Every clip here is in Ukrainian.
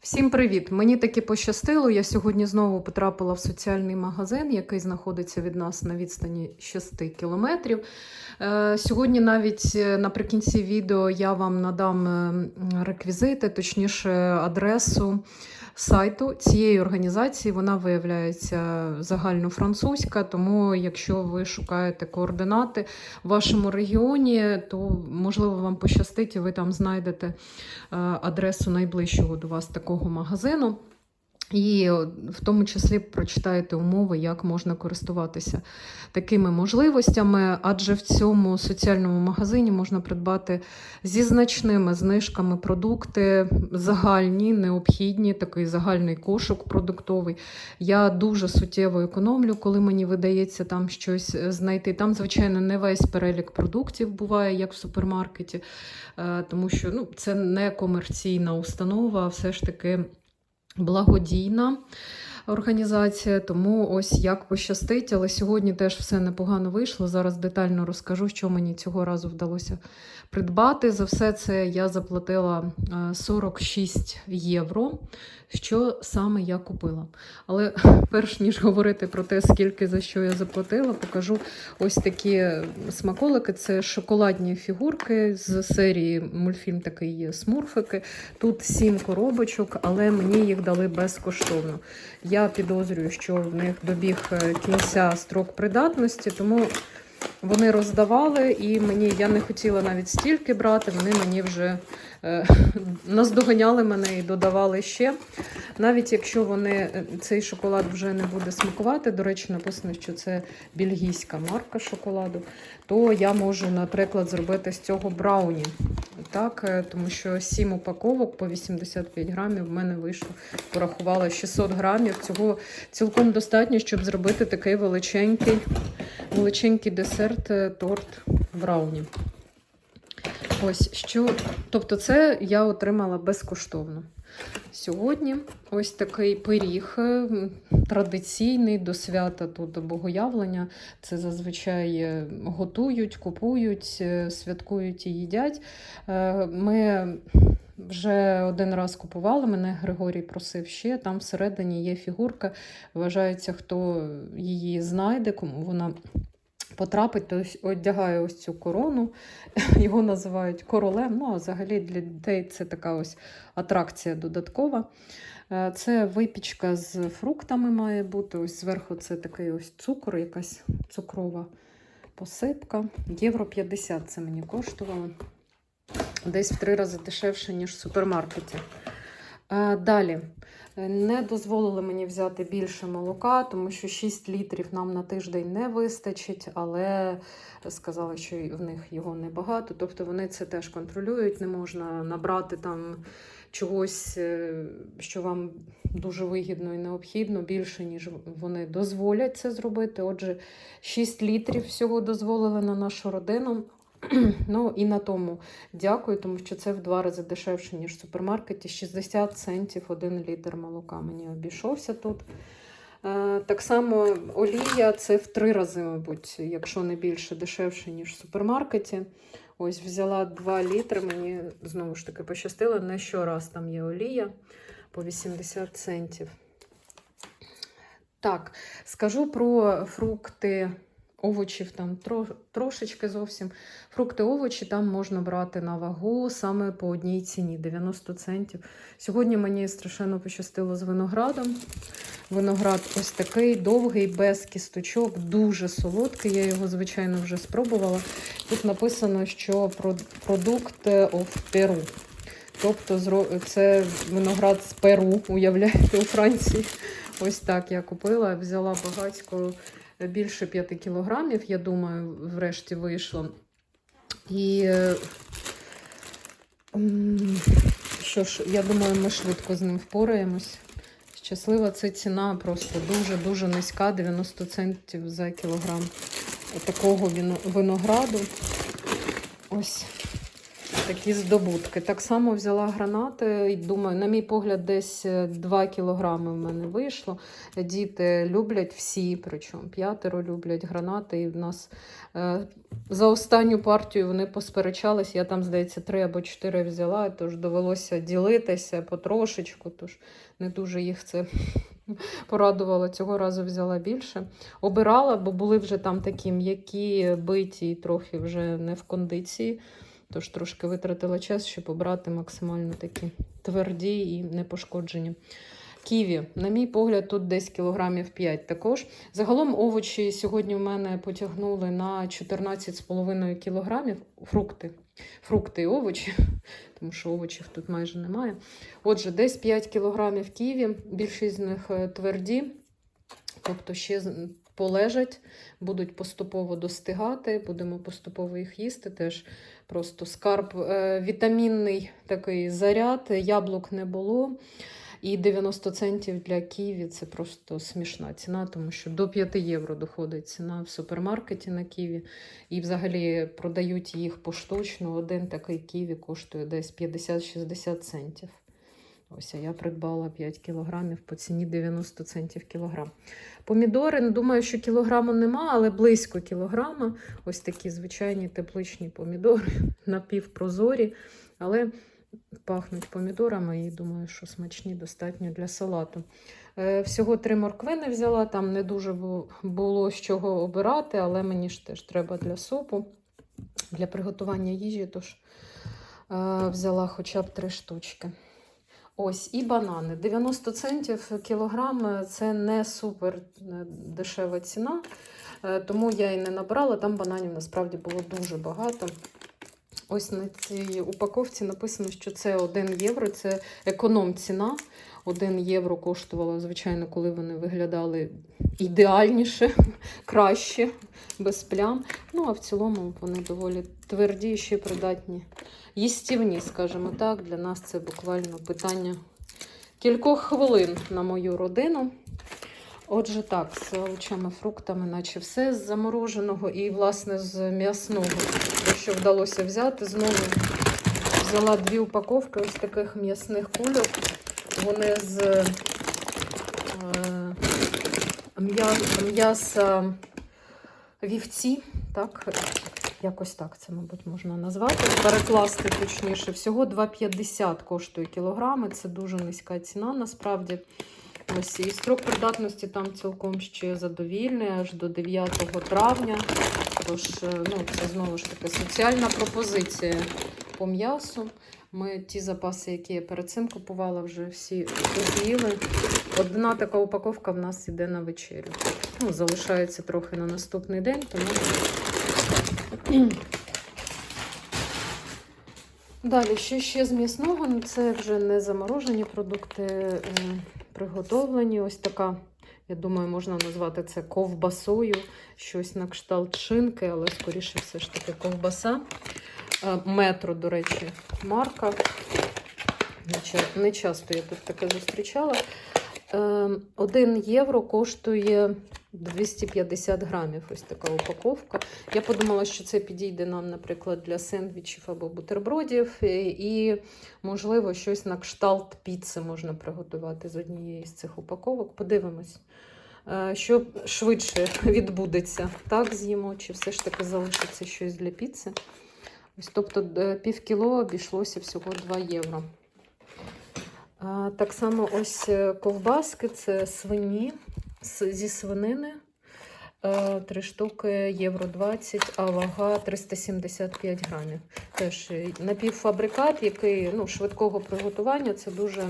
Всім привіт! Мені таки пощастило. Я сьогодні знову потрапила в соціальний магазин, який знаходиться від нас на відстані 6 кілометрів. Е, Сьогодні навіть е, наприкінці відео я вам надам е, реквізити, точніше, адресу сайту цієї організації. Вона виявляється загальнофранцузька, тому якщо ви шукаєте координати в вашому регіоні, то можливо вам пощастить, і ви там знайдете е, адресу найближчого до вас такого магазину. І в тому числі прочитаєте умови, як можна користуватися такими можливостями, адже в цьому соціальному магазині можна придбати зі значними знижками продукти загальні, необхідні, такий загальний кошик продуктовий. Я дуже суттєво економлю, коли мені видається там щось знайти. Там, звичайно, не весь перелік продуктів буває, як в супермаркеті, е, тому що ну, це не комерційна установа, а все ж таки благодійна організація, тому ось як пощастить, але сьогодні теж все непогано вийшло. Зараз детально розкажу, що мені цього разу вдалося придбати. За все це я заплатила е, 46 євро. Що саме я купила. Але перш ніж говорити про те, скільки за що я заплатила, покажу ось такі смаколики. Це шоколадні фігурки з серії мультфільм такий є смурфики. Тут сім коробочок, але мені їх дали безкоштовно. Я підозрюю, що в них добіг е, кінця строк придатності, тому вони роздавали, і мені я не хотіла навіть стільки брати. Вони мені вже наздоганяли мене і додавали ще. Навіть якщо вони е, цей шоколад вже не буде смакувати, до речі, написано, що це бельгійська марка шоколаду, то я можу, наприклад, зробити з цього брауні. Так, е, тому що 7 упаковок по 85 грамів в мене вийшло, порахувала 600 грамів. Цього цілком достатньо, щоб зробити такий величенький, величенький десерт, е, торт брауні. Ось що, тобто, це я отримала безкоштовно. Сьогодні ось такий пиріг е, традиційний до свята тут богоявлення. Це зазвичай е, готують, купують, е, святкують і їдять. Ми вже один раз купували, мене Григорій просив ще. Там всередині є фігурка. Вважається, хто її знайде, кому вона потрапить, то одягає ось цю корону. Його називають королем. Ну, а взагалі для дітей це така ось атракція додаткова. Е, Це випічка з фруктами має бути. Ось зверху це такий ось цукор, якась цукрова посипка. Євро 50 це мені коштувало. Десь в три рази дешевше, ніж в супермаркеті. Е, Далі. Е, Не дозволили мені взяти більше молока, тому що 6 літрів нам на тиждень не вистачить, але сказали, що в них його небагато. Тобто вони це теж контролюють, не можна набрати там чогось, е, що вам дуже вигідно і необхідно, більше, ніж вони дозволять це зробити. Отже, 6 літрів всього дозволили на нашу родину. Ну і на тому дякую, тому що це в два рази дешевше, ніж в супермаркеті. 60 центів один літр молока мені обійшовся тут. Е, Так само олія це в три рази, мабуть, якщо не більше, дешевше, ніж в супермаркеті. Ось взяла 2 літри, мені знову ж таки пощастило. Не щораз там є олія по 80 центів. Так, скажу про фрукти, овочів там тро, трошечки зовсім. Фрукти, овочі там можна брати на вагу саме по одній ціні 90 центів. Сьогодні мені страшенно пощастило з виноградом. Виноград ось такий довгий, без кісточок, дуже солодкий. Я його, звичайно, вже спробувала. Тут написано, що про- продукт of Peru. Тобто це виноград з Перу, уявляєте, у Франції. Ось так я купила, взяла багатько більше 5 кілограмів, я думаю, врешті вийшло. І що ж, я думаю, ми швидко з ним впораємось. Щаслива це ціна просто дуже-дуже низька, 90 центів за кілограм такого винограду. Ось такі здобутки. Так само взяла гранати і думаю, на мій погляд, десь 2 кілограми в мене вийшло. Діти люблять всі, причому п'ятеро люблять гранати. І в нас е, за останню партію вони посперечались. Я там, здається, три або чотири взяла, тож довелося ділитися потрошечку, тож не дуже їх це порадувало. Цього разу взяла більше. Обирала, бо були вже там такі м'які, биті, трохи вже не в кондиції. Тож трошки витратила час, щоб обрати максимально такі тверді і не пошкоджені. Ківі, на мій погляд, тут десь кілограмів 5 також. Загалом овочі сьогодні в мене потягнули на 14,5 кілограмів. Фрукти. Фрукти і овочі, тому що овочів тут майже немає. Отже, десь 5 кілограмів ківі, більшість з них е, тверді, тобто ще полежать, будуть поступово достигати, будемо поступово їх їсти. Теж просто скарб, е, вітамінний такий заряд, яблук не було. І 90 центів для ківі це просто смішна ціна, тому що до 5 євро доходить ціна в супермаркеті на ківі. І взагалі продають їх поштучно. Один такий ківі коштує десь 50-60 центів. Ось я придбала 5 кілограмів по ціні 90 центів кілограм. Помідори, ну, думаю, що кілограму нема, але близько кілограма. Ось такі звичайні тепличні помідори, напівпрозорі, але пахнуть помідорами і думаю, що смачні достатньо для салату. Е, Всього три морквини взяла, там не дуже було з чого обирати, але мені ж теж треба для супу, для приготування їжі, тож е, взяла хоча б три штучки. Ось і банани. 90 центів кілограм е, це не супер е, дешева ціна, е, тому я і не набрала. Там бананів насправді було дуже багато. Ось на цій упаковці написано, що це 1 євро, це економ-ціна. 1 євро коштувало, звичайно, коли вони виглядали ідеальніше, краще, без плям. Ну, а в цілому вони доволі тверді і ще придатні. Їстівні, скажімо так. Для нас це буквально питання кількох хвилин на мою родину. Отже, так, з овочами, фруктами, наче все з замороженого і, власне, з м'ясного, що вдалося взяти. Знову взяла дві упаковки ось таких м'ясних кульок. Вони з е, м'я- м'яса вівці, так, якось так це, мабуть, можна назвати. Перекласти точніше. Всього 2,50 коштує кілограми. Це дуже низька ціна насправді. Ось і строк придатності там цілком ще задовільний, аж до 9 травня. Тож, е, ну, це знову ж таки соціальна пропозиція по м'ясу. Ми ті запаси, які я перед цим купувала, вже всі з'їли. Одна така упаковка в нас йде на вечерю. Ну, залишається трохи на наступний день, тому. Далі, що ще з м'ясного? Ну, Це вже не заморожені продукти, е, приготовлені. Ось така, я думаю, можна назвати це ковбасою, щось на кшталт шинки, але скоріше все ж таки ковбаса. Е, Метро, до речі, марка. Не часто я тут таке зустрічала. Е, Один євро коштує 250 грамів. Ось така упаковка. Я подумала, що це підійде нам, наприклад, для сендвічів або бутербродів. І, і, можливо, щось на кшталт піци можна приготувати з однієї з цих упаковок. Подивимось, е, що швидше відбудеться. Так з'їмо, чи все ж таки залишиться щось для піци. Ось, тобто пів кіло обійшлося всього 2 євро. Так само ось е, ковбаски це свині зі свинини. Е, Три штуки євро 20, а вага 375 грамів. Теж е, напівфабрикат, який ну, швидкого приготування, це дуже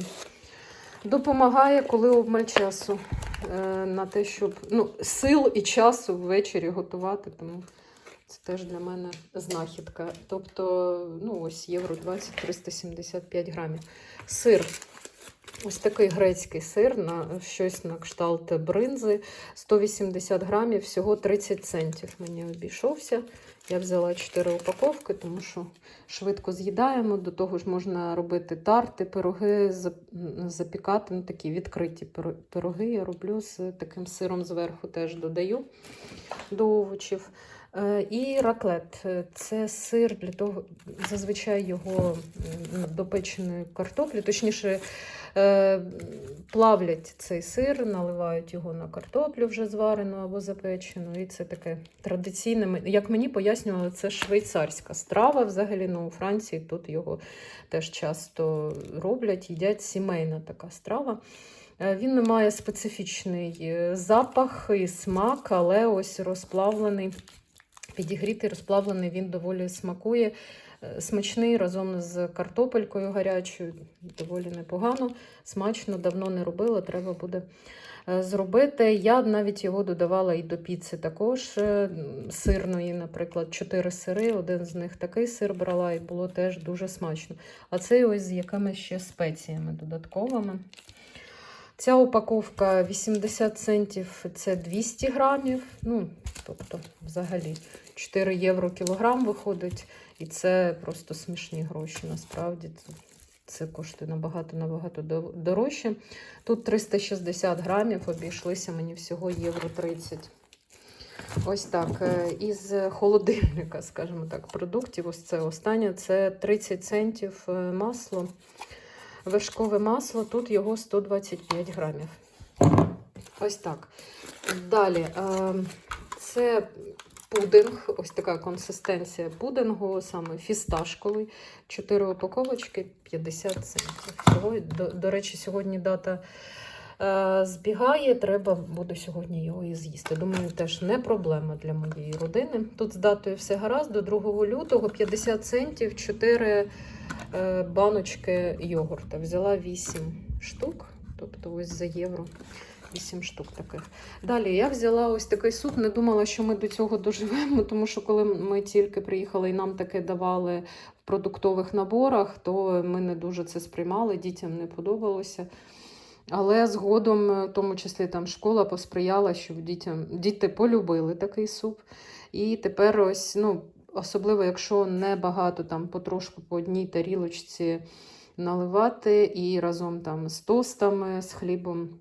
допомагає, коли обмаль часу на те, щоб ну, сил і часу ввечері готувати. Тому це теж для мене знахідка. Тобто, ну, ось євро 20 375 грамів. Сир. Ось такий грецький сир на щось на кшталт бринзи. 180 грамів, всього 30 центів мені обійшовся. Я взяла 4 упаковки, тому що швидко з'їдаємо. До того ж можна робити тарти, пироги, запікати, ну, такі відкриті пироги. Я роблю з таким сиром зверху теж додаю до овочів. Е, І раклет Е, це сир для того, зазвичай його м, до печеної картоплі, точніше, е, плавлять цей сир, наливають його на картоплю вже зварену або запечену. І це таке традиційне. Як мені пояснювали, це швейцарська страва. Взагалі, ну, у Франції тут його теж часто роблять, їдять сімейна така страва. Він не має специфічний запах і смак, але ось розплавлений, підігрітий, розплавлений, він доволі смакує. Е, Смачний разом з картопелькою гарячою, доволі непогано, смачно, давно не робила, треба буде е, зробити. Я навіть його додавала і до піци також е, сирної, наприклад, чотири сири, один з них такий сир брала, і було теж дуже смачно. А цей ось з якимись ще спеціями додатковими. Ця упаковка 80 центів це 200 грамів. Ну, тобто, взагалі, 4 євро кілограм виходить. І це просто смішні гроші. Насправді це, коштує набагато набагато дорожче. Тут 360 грамів, обійшлися мені всього євро 30. Ось так. е, Із холодильника, скажімо так, продуктів. Ось це останнє. Це 30 центів е, масло. Вершкове масло, тут його 125 грамів. Ось так. Далі. е, Це пудинг, ось така консистенція пудингу, саме фісташковий. 4 упаковочки 50 центів. До, до речі, сьогодні дата е, збігає, треба буде сьогодні його і з'їсти. Думаю, теж не проблема для моєї родини. Тут з датою все гаразд, до 2 лютого 50 центів, 4 е, баночки йогурта. Взяла 8 штук, тобто ось за євро. 8 штук таких. Далі я взяла ось такий суп. Не думала, що ми до цього доживемо, тому що коли ми тільки приїхали і нам таке давали в продуктових наборах, то ми не дуже це сприймали, дітям не подобалося. Але згодом, е, в тому числі там школа посприяла, щоб дітям діти полюбили такий суп. І тепер ось, ну, особливо, якщо не багато там потрошку по одній тарілочці наливати і разом там з тостами, з хлібом,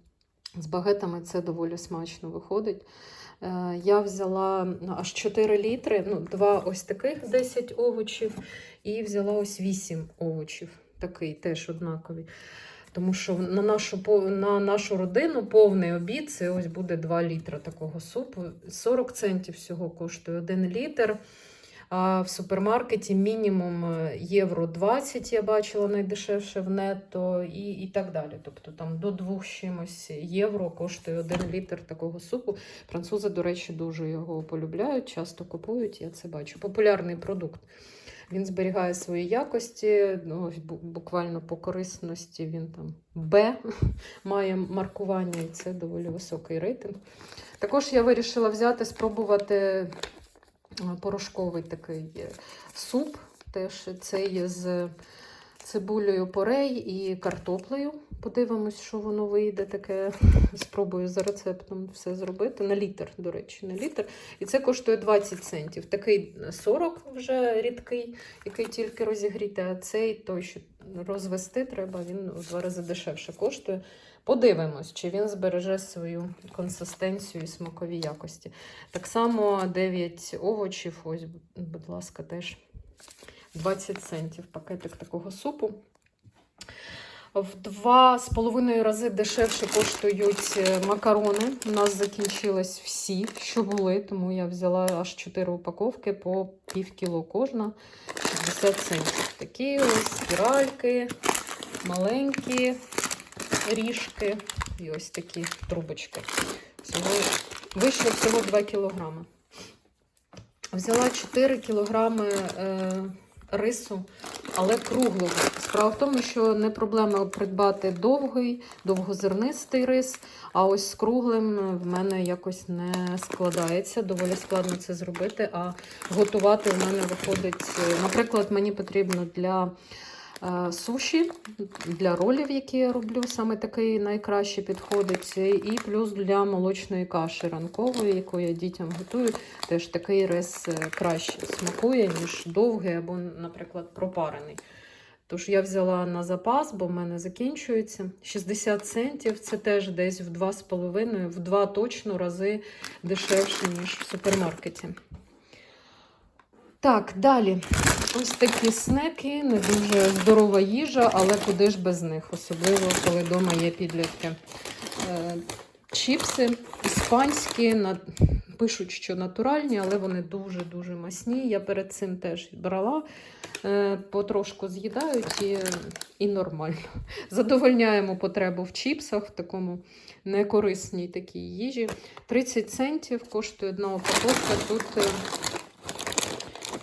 з багетами це доволі смачно виходить. Е, Я взяла ну, аж 4 літри, ну, два ось таких 10 овочів, і взяла ось 8 овочів, такий теж однаковий. Тому що на нашу, на нашу родину повний обід це ось буде 2 літри такого супу. 40 центів всього коштує 1 літр. В супермаркеті мінімум е, євро 20, я бачила найдешевше в нетто, і, і так далі. Тобто там до 2 чимось євро коштує 1 літр такого супу. Французи, до речі, дуже його полюбляють, часто купують, я це бачу. Популярний продукт. Він зберігає свої якості, ну, буквально по корисності він там Б має маркування, і це доволі високий рейтинг. Також я вирішила взяти, спробувати порошковий такий е, суп. Теж цей з цибулею порей і картоплею. Подивимось, що воно вийде таке. Спробую за рецептом все зробити. На літр, до речі, на літр. І це коштує 20 центів. Такий 40 вже рідкий, який тільки розігріти, а цей той, що розвести треба, він у два рази дешевше коштує. Подивимось, чи він збереже свою консистенцію і смакові якості. Так само 9 овочів, ось, будь ласка, теж 20 центів пакетик такого супу. В два з половиною рази дешевше коштують е, макарони. У нас закінчились всі, що були, тому я взяла аж 4 упаковки по пів кіло кожна, 60 центів. Такі ось спіральки, маленькі ріжки і ось такі трубочки. Всього, вийшло всього 2 кілограми. Взяла 4 кілограми е, рису, але круглого. Справа в тому, що не проблема придбати довгий, довгозернистий рис, а ось з круглим в мене якось не складається. Доволі складно це зробити. А готувати в мене виходить, е, наприклад, мені потрібно для суші, для ролів, які я роблю, саме такий найкраще підходить. І плюс для молочної каші ранкової, яку я дітям готую, теж такий рис е, краще смакує, ніж довгий або, наприклад, пропарений. Тож я взяла на запас, бо в мене закінчується. 60 центів це теж десь в 2,5, в 2 точно рази дешевше, ніж в супермаркеті. Так, далі. Ось такі снеки, не дуже здорова їжа, але куди ж без них, особливо коли вдома є підлітки. Е, Чіпси іспанські, пишуть, що натуральні, але вони дуже-дуже масні. Я перед цим теж брала, е, потрошку з'їдають і, і нормально. Задовольняємо потребу в чіпсах, в такому некорисній такій їжі. 30 центів коштує одна упаковка. Тут, е,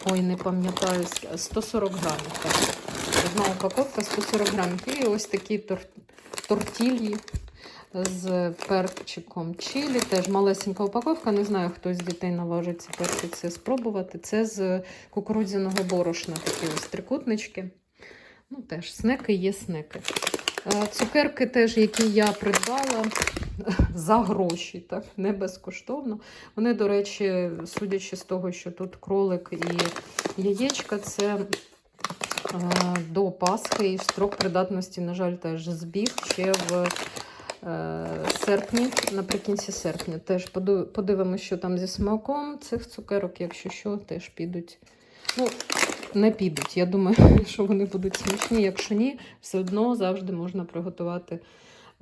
ой, не пам'ятаю, 140 грамів. Так. Одна упаковка 140 грамів. І ось такі тор- тортільї з перчиком чилі. Теж малесенька упаковка. Не знаю, хто з дітей наважиться перший це спробувати. Це з кукурудзяного борошна, такі ось трикутнички. Ну, теж снеки є снеки. Е, Цукерки теж, які я придбала за гроші, так, не безкоштовно. Вони, до речі, судячи з того, що тут кролик і яєчка, це е, до Пасхи і строк придатності, на жаль, теж збіг ще в е, серпні, наприкінці серпня. Теж подивимося, що там зі смаком цих цукерок, якщо що, теж підуть. Ну, не підуть. Я думаю, що вони будуть смачні. Якщо ні, все одно завжди можна приготувати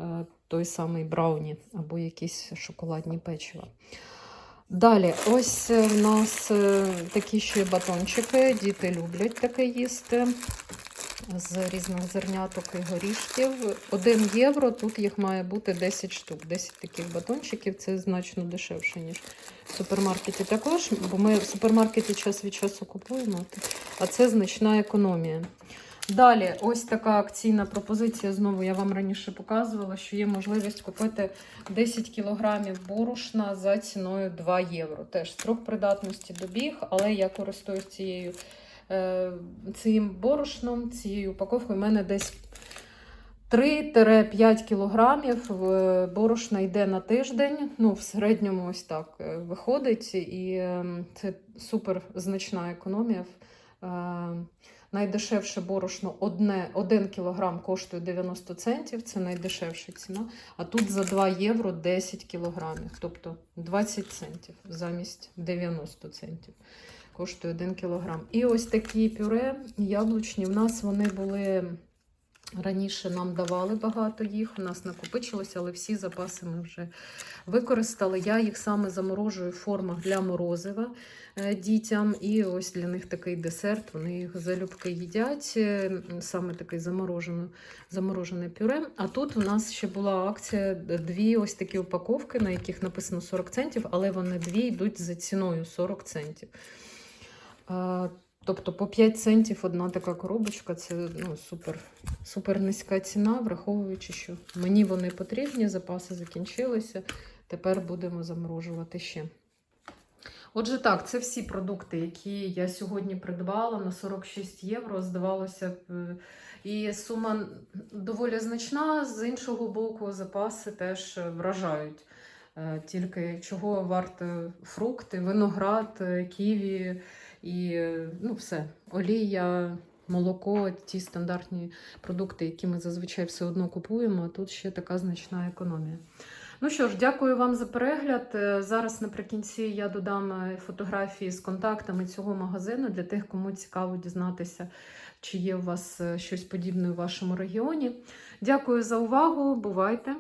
е, той самий брауні або якісь шоколадні печива. Далі, ось е, в нас е, такі ще батончики. Діти люблять таке їсти з різних зерняток і горішків. 1 євро, тут їх має бути 10 штук. 10 таких батончиків це значно дешевше, ніж в супермаркеті також, бо ми в супермаркеті час від часу купуємо, а це значна економія. Далі, ось така акційна пропозиція. Знову я вам раніше показувала, що є можливість купити 10 кілограмів борошна за ціною 2 євро. Теж строк придатності добіг, але я користуюсь цією цим борошном, цією упаковкою. У мене десь 3-5 кілограмів е, борошна йде на тиждень. Ну, в середньому ось так е, виходить, і е, це супер значна економія. Найдешевше борошно 1 кілограм коштує 90 центів, це найдешевша ціна. А тут за 2 євро 10 кілограмів, тобто 20 центів замість 90 центів. Коштує 1 кілограм. І ось такі пюре яблучні. В нас вони були раніше нам давали багато їх. У нас накопичилося, але всі запаси ми вже використали. Я їх саме заморожую в формах для морозива е, дітям. І ось для них такий десерт. Вони їх залюбки їдять. е, Саме такий заморожене, заморожене пюре. А тут у нас ще була акція дві ось такі упаковки, на яких написано 40 центів, але вони дві йдуть за ціною 40 центів. Тобто по 5 центів одна така коробочка це ну, супер, супер низька ціна, враховуючи, що мені вони потрібні, запаси закінчилися. Тепер будемо заморожувати ще. Отже, так, це всі продукти, які я сьогодні придбала на 46 євро. Здавалося б, е, і сума доволі значна. З іншого боку, запаси теж вражають. Е, Тільки чого варто фрукти, виноград, е, ківі і ну, все. Олія, молоко, ті стандартні продукти, які ми зазвичай все одно купуємо. А тут ще така значна економія. Ну що ж, дякую вам за перегляд. Е, Зараз наприкінці я додам е, фотографії з контактами цього магазину для тих, кому цікаво дізнатися, чи є у вас е, щось подібне у вашому регіоні. Дякую за увагу. Бувайте!